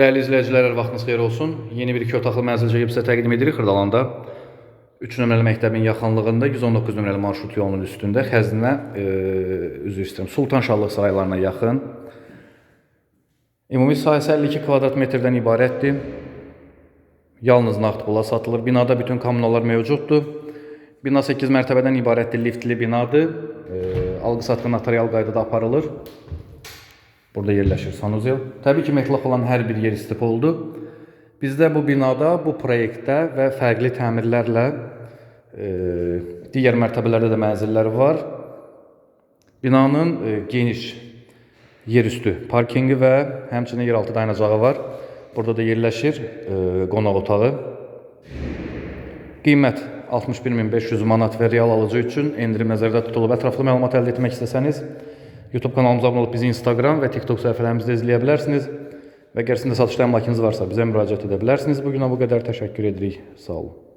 Değerli izləyicilər, hər vaxtınız xeyir olsun. Yeni bir iki otaqlı mənzil çəkib sizə təqdim edirik Xırdalanda. 3 nömrəli məktəbin yaxınlığında 119 nömrəli marşrut yolunun üstündə Xəzinə, e, üzr istəyirəm, Sultanşallıq saraylarına yaxın. Ümumi sahəsi 52 kvadrat metrdən ibarətdir. Yalnız nağd pula satılır. Binada bütün kommunallar mövcuddur. Bina 8 mərtəbədən ibarətdir, liftli binadır. E, Alqı-satqı notarial qaydada aparılır. Burada yerləşir sanuzel. Təbii ki, metlaq olan hər bir yer istif oldu. Bizdə bu binada, bu proyektdə və fərqli təmirlərlə e, digər mərtəbələrdə də mənzillər var. Binanın e, geniş yerüstü parkingi və həmçinin yeraltı dayanacağı var. Burada da yerləşir e, qonaq otağı. Qiymət 61500 manat və real alıcı üçün endirim nəzərdə tutulub. Ətraflı məlumat əldə etmək istəsəniz YouTube kanalımıza abunə olub bizi Instagram və TikTok səhifələrimizdə izləyə bilərsiniz. Və əgər sizin də satışda əmlakınız varsa bizə müraciət edə bilərsiniz. Bu günə bu qədər təşəkkür edirik. Sağ olun.